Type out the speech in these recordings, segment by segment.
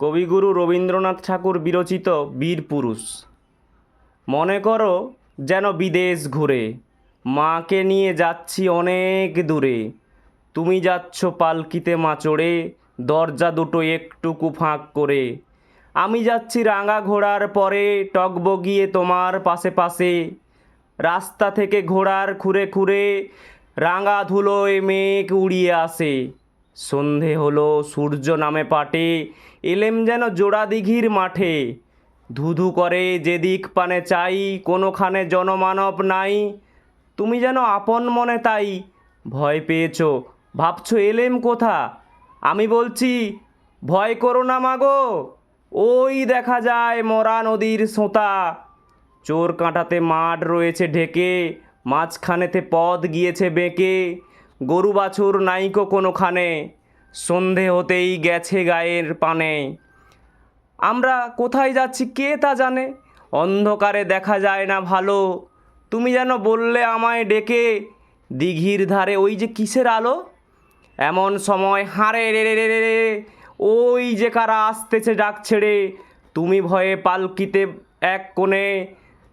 কবিগুরু রবীন্দ্রনাথ ঠাকুর বিরচিত বীর পুরুষ। মনে করো যেন বিদেশ ঘুরে, মাকে নিয়ে যাচ্ছি অনেক দূরে। তুমি যাচ্ছ পালকিতে মা চড়ে দরজা দুটো একটুকু ফাঁক করে। আমি যাচ্ছি রাঙা ঘোড়ার পরে, টকবগিয়ে তোমার পাশে পাশে। রাস্তা থেকে ঘোড়ার খুঁড়ে খুঁড়ে, রাঙা ধুলোয় মেঘ উড়িয়ে আসে। সন্ধে হলো, সূর্য নামে পাটে, এলেম যেন জোড়া দিঘির মাঠে। ধুধু করে যেদিক পানে চাই, কোনোখানে জনমানব নাই। তুমি যেন আপন মনে তাই, ভয় পেয়েছ, ভাবছ এলেম কোথা? আমি বলছি, ভয় করো না মাগো, ওই দেখা যায় মরা নদীর সোঁতা। চোর কাঁটাতে মাঠ রয়েছে ঢেকে, মাঝখানেতে পথ গিয়েছে বেঁকে। গরু বাছুর নাইকো কোনোখানে। সন্ধে হতেই গেছে গায়ের পানে। আমরা কোথায় যাচ্ছি কে তা জানে? অন্ধকারে দেখা যায় না ভালো। তুমি যেন বললে আমায় ডেকে, দিঘির ধারে ওই যে কিসের আলো? এমন সময় হাঁড়ে রে রে রে রে, ওই যে কারা আসতেছে ডাক ছেড়ে। তুমি ভয়ে পালকিতে এক কোণে,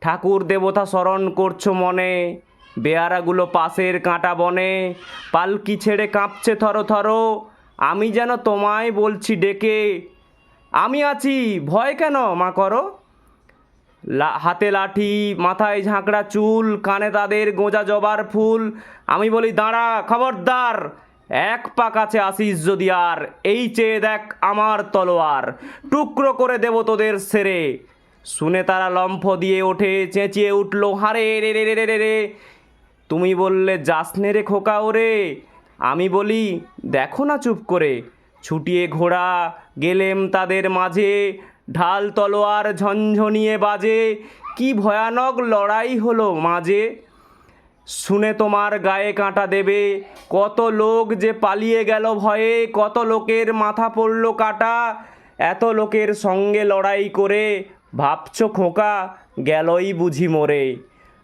ঠাকুর দেবতা স্মরণ করছ মনে। বেয়ারাগুলো পাশের কাঁটা বনে, পালকি ছেড়ে কাঁপছে থরো থরো। আমি যেন তোমায় বলছি ডেকে, আমি আছি, ভয় কেন মা করো? হাতে লাঠি, মাথায় ঝাঁকড়া চুল, কানে তাদের গোঁজা জবার ফুল। আমি বলি, দাঁড়া, খবরদার, এক পা কাছে আসিস যদি আর, এই চেয়ে দেখ আমার তলোয়ার। টুকরো করে দেব তোদের সেরে। শুনে তারা লম্ফ দিয়ে ওঠে, চেঁচিয়ে উঠল, হারে রে রে রে রে রে। তুমি বললে যাসনে রে খোকা ওরে। আমি বলি, দেখো না চুপ করে, ছুটিয়ে ঘোড়া গেলেম তাদের মাঝে, ঢাল তলোয়ার ঝনঝনিয়ে বাজে, কি ভয়ানক লড়াই হলো মাঝে। শুনে তোমার গায়ে কাঁটা দেবে, কত লোক যে পালিয়ে গেল ভয়ে, কত লোকের মাথা পড়ল কাটা, এত লোকের সঙ্গে লড়াই করে, ভাবছ খোকা, গেলই বুঝি মরে।